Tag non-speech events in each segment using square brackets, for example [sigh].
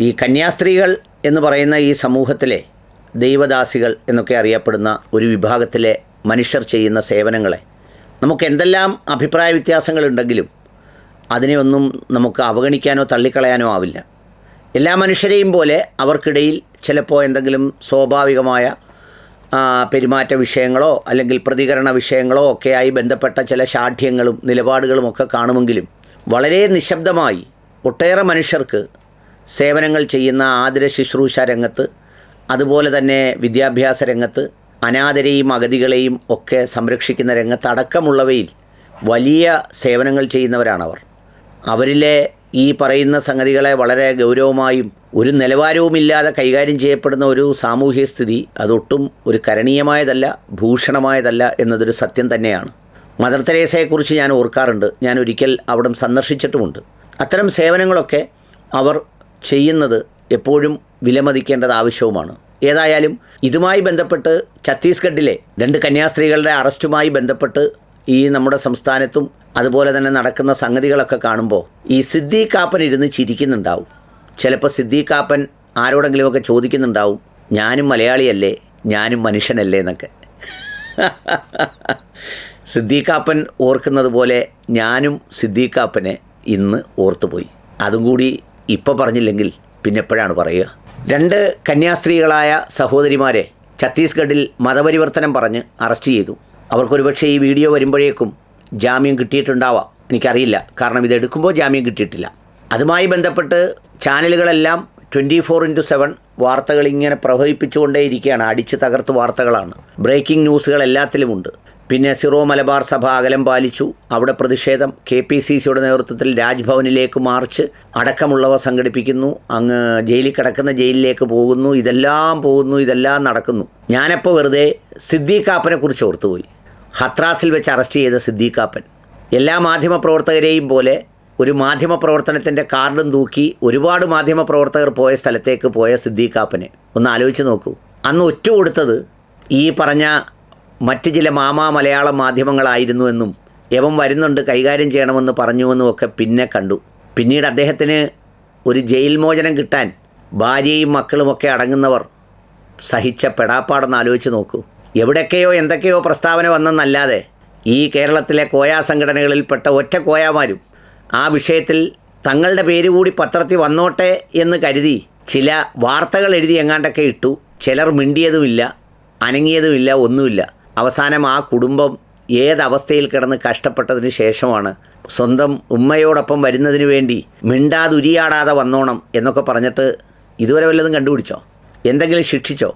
ഈ കന്യാസ്ത്രീകൾ എന്ന് പറയുന്ന ഈ സമൂഹത്തിലെ ദൈവദാസികൾ എന്നൊക്കെ അറിയപ്പെടുന്ന ഒരു വിഭാഗത്തിലെ മനുഷ്യർ ചെയ്യുന്ന സേവനങ്ങളെ. നമുക്ക് എന്തെല്ലാം അഭിപ്രായ വ്യത്യാസങ്ങളുണ്ടെങ്കിലും അതിനെ ഒന്നും നമുക്ക് അവഗണിക്കാനോ തള്ളിക്കളയാനോ ആവില്ല. എല്ലാ മനുഷ്യരെയും പോലെ അവർക്കിടയിൽ ചിലപ്പോൾ എന്തെങ്കിലും സ്വാഭാവികമായ പെരുമാറ്റ വിഷയങ്ങളോ അല്ലെങ്കിൽ പ്രതികരണ വിഷയങ്ങളോ ഒക്കെയായി ബന്ധപ്പെട്ട ചില ശാഠ്യങ്ങളും നിലപാടുകളും ഒക്കെ കാണുമെങ്കിലും വളരെ നിശബ്ദമായി ഒട്ടേറെ മനുഷ്യർക്ക് സേവനങ്ങൾ ചെയ്യുന്ന ആതിര ശുശ്രൂഷ രംഗത്ത് അതുപോലെ തന്നെ വിദ്യാഭ്യാസ രംഗത്ത് അനാഥരെയും അഗതികളെയും ഒക്കെ സംരക്ഷിക്കുന്ന രംഗത്ത് അടക്കമുള്ളവയിൽ വലിയ സേവനങ്ങൾ ചെയ്യുന്നവരാണവർ. അവരിലെ ഈ പറയുന്ന സംഗതികളെ വളരെ ഗൗരവമായും ഒരു നിലവാരവുമില്ലാതെ കൈകാര്യം ചെയ്യപ്പെടുന്ന ഒരു സാമൂഹ്യ സ്ഥിതി അതൊട്ടും ഒരു കരണീയമായതല്ല ഭൂഷണമായതല്ല എന്നതൊരു സത്യം തന്നെയാണ്. മദർ തെരേസയെക്കുറിച്ച് ഞാൻ ഓർക്കാറുണ്ട്. ഞാൻ ഒരിക്കൽ അവിടം സന്ദർശിച്ചിട്ടുമുണ്ട്. അത്തരം സേവനങ്ങളൊക്കെ അവർ ചെയ്യുന്നത് എപ്പോഴും വിലമതിക്കേണ്ടത് ആവശ്യവുമാണ്. ഏതായാലും ഇതുമായി ബന്ധപ്പെട്ട് ഛത്തീസ്ഗഡിലെ രണ്ട് കന്യാസ്ത്രീകളുടെ അറസ്റ്റുമായി ബന്ധപ്പെട്ട് ഈ നമ്മുടെ സംസ്ഥാനത്തും അതുപോലെ തന്നെ നടക്കുന്ന സംഗതികളൊക്കെ കാണുമ്പോൾ ഈ സിദ്ദീഖാപ്പൻ ഇരുന്ന് ചിരിക്കുന്നുണ്ടാവും. ചിലപ്പോൾ സിദ്ദീഖാപ്പൻ ആരോടെങ്കിലുമൊക്കെ ചോദിക്കുന്നുണ്ടാവും ഞാനും മലയാളിയല്ലേ? ഞാനും മനുഷ്യനല്ലേ? എന്നൊക്കെ. [laughs] സിദ്ദീഖാപ്പൻ ഓർക്കുന്നത് പോലെ ഞാനും സിദ്ദീഖാപ്പനെ ഇന്ന് ഓർത്തുപോയി. അതും കൂടി ഇപ്പോൾ പറഞ്ഞില്ലെങ്കിൽ പിന്നെ എപ്പോഴാണ് പറയുക. രണ്ട് കന്യാസ്ത്രീകളായ സഹോദരിമാരെ ഛത്തീസ്ഗഡിൽ മതപരിവർത്തനം പറഞ്ഞ് അറസ്റ്റ് ചെയ്തു. അവർക്കൊരുപക്ഷെ ഈ വീഡിയോ വരുമ്പോഴേക്കും ജാമ്യം കിട്ടിയിട്ടുണ്ടാവാം. എനിക്കറിയില്ല. കാരണം ഇത് എടുക്കുമ്പോൾ ജാമ്യം കിട്ടിയിട്ടില്ല. അതുമായി ബന്ധപ്പെട്ട് ചാനലുകളെല്ലാം ട്വന്റി ഫോർ ഇന്റു സെവൻ വാർത്തകൾ ഇങ്ങനെ പ്രവഹിപ്പിച്ചുകൊണ്ടേയിരിക്കുകയാണ്. അടിച്ച് തകർത്ത് വാർത്തകളാണ്. ബ്രേക്കിംഗ് ന്യൂസുകൾ എല്ലാത്തിലുമുണ്ട് പിന്നെ സിറോ മലബാർ സഭ അകലം പാലിച്ചു. അവിടെ പ്രതിഷേധം. കെ പി സി സിയുടെ നേതൃത്വത്തിൽ രാജ്ഭവനിലേക്ക് മാർച്ച് അടക്കമുള്ളവ സംഘടിപ്പിക്കുന്നു. അങ്ങ് ജയിലിൽ കിടക്കുന്ന ജയിലിലേക്ക് പോകുന്നു. ഇതെല്ലാം പോകുന്നു. ഇതെല്ലാം നടക്കുന്നു. ഞാനപ്പോൾ വെറുതെ സിദ്ദീഖാപ്പനെ കുറിച്ച് ഓർത്തുപോയി. ഹത്രാസിൽ വെച്ച് അറസ്റ്റ് ചെയ്ത സിദ്ദീഖാപ്പൻ എല്ലാ മാധ്യമപ്രവർത്തകരെയും പോലെ ഒരു മാധ്യമപ്രവർത്തനത്തിന്റെ കാർഡും തൂക്കി ഒരുപാട് മാധ്യമപ്രവർത്തകർ പോയ സ്ഥലത്തേക്ക് പോയ സിദ്ദീഖാപ്പനെ ഒന്ന് ആലോചിച്ച് നോക്കൂ. അന്ന് ഒറ്റ കൊടുത്തത് ഈ പറഞ്ഞ മറ്റ് ചില മാമാ മലയാള മാധ്യമങ്ങളായിരുന്നു എന്നും യവം വരുന്നുണ്ട് കൈകാര്യം ചെയ്യണമെന്ന് പറഞ്ഞുവെന്നും ഒക്കെ പിന്നെ കണ്ടു. പിന്നീട് അദ്ദേഹത്തിന് ഒരു ജയിൽ മോചനം കിട്ടാൻ ഭാര്യയും മക്കളുമൊക്കെ അടങ്ങുന്നവർ സഹിച്ച പെടാപ്പാടെന്ന് ആലോചിച്ച് നോക്കൂ. എവിടെയൊക്കെയോ എന്തൊക്കെയോ പ്രസ്താവന വന്നെന്നല്ലാതെ ഈ കേരളത്തിലെ കോയാ സംഘടനകളിൽപ്പെട്ട ഒറ്റ കോയാമാരും ആ വിഷയത്തിൽ തങ്ങളുടെ പേര് കൂടി പത്രത്തിൽ വന്നോട്ടെ എന്ന് കരുതി ചില വാർത്തകൾ എഴുതി എങ്ങാണ്ടൊക്കെ ഇട്ടു. ചിലർ മിണ്ടിയതുമില്ല അനങ്ങിയതുമില്ല ഒന്നുമില്ല. അവസാനം ആ കുടുംബം ഏതവസ്ഥയിൽ കിടന്ന് കഷ്ടപ്പെട്ടതിന് ശേഷമാണ് സ്വന്തം ഉമ്മയോടൊപ്പം വരുന്നതിന് വേണ്ടി മിണ്ടാതെ ഉരിയാടാതെ വന്നോണം എന്നൊക്കെ പറഞ്ഞിട്ട് ഇതുവരെ വല്ലതും കണ്ടുപിടിച്ചോ? എന്തെങ്കിലും ശിക്ഷിച്ചോ?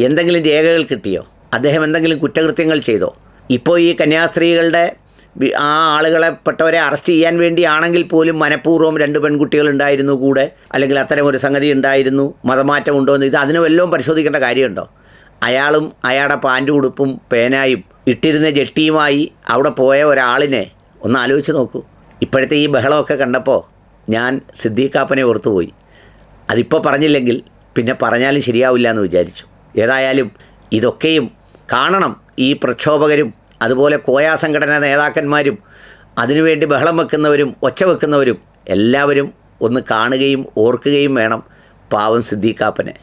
എന്തെങ്കിലും രേഖകൾ കിട്ടിയോ? അദ്ദേഹം എന്തെങ്കിലും കുറ്റകൃത്യങ്ങൾ ചെയ്തോ? ഇപ്പോൾ ഈ കന്യാസ്ത്രീകളുടെ ആ ആളുകളെ പെട്ടവരെ അറസ്റ്റ് ചെയ്യാൻ വേണ്ടിയാണെങ്കിൽ പോലും മനഃപൂർവം രണ്ട് പെൺകുട്ടികൾ ഉണ്ടായിരുന്നു കൂടെ അല്ലെങ്കിൽ അത്തരം ഒരു സംഗതി ഉണ്ടായിരുന്നു മതമാറ്റം ഉണ്ടോ എന്ന് ഇത് അതിന് വല്ലതും പരിശോധിക്കേണ്ട കാര്യമുണ്ടോ? അയാളും അയാളുടെ പാന്റ് ഉടുപ്പും പേനായും ഇട്ടിരുന്ന ജെട്ടിയുമായി അവിടെ പോയ ഒരാളിനെ ഒന്ന് ആലോചിച്ച് നോക്കൂ. ഇപ്പോഴത്തെ ഈ ബഹളമൊക്കെ കണ്ടപ്പോൾ ഞാൻ സിദ്ദീഖാപ്പനെ ഓർത്തുപോയി. അതിപ്പോൾ പറഞ്ഞില്ലെങ്കിൽ പിന്നെ പറഞ്ഞാലും ശരിയാവില്ല എന്ന് വിചാരിച്ചു. ഏതായാലും ഇതൊക്കെയും കാണണം. ഈ പ്രക്ഷോഭകരും അതുപോലെ കോയാ സംഘടനാ നേതാക്കന്മാരും അതിനുവേണ്ടി ബഹളം വെക്കുന്നവരും ഒച്ച വെക്കുന്നവരും എല്ലാവരും ഒന്ന് കാണുകയും ഓർക്കുകയും വേണം പാവം സിദ്ദീഖാപ്പനെ.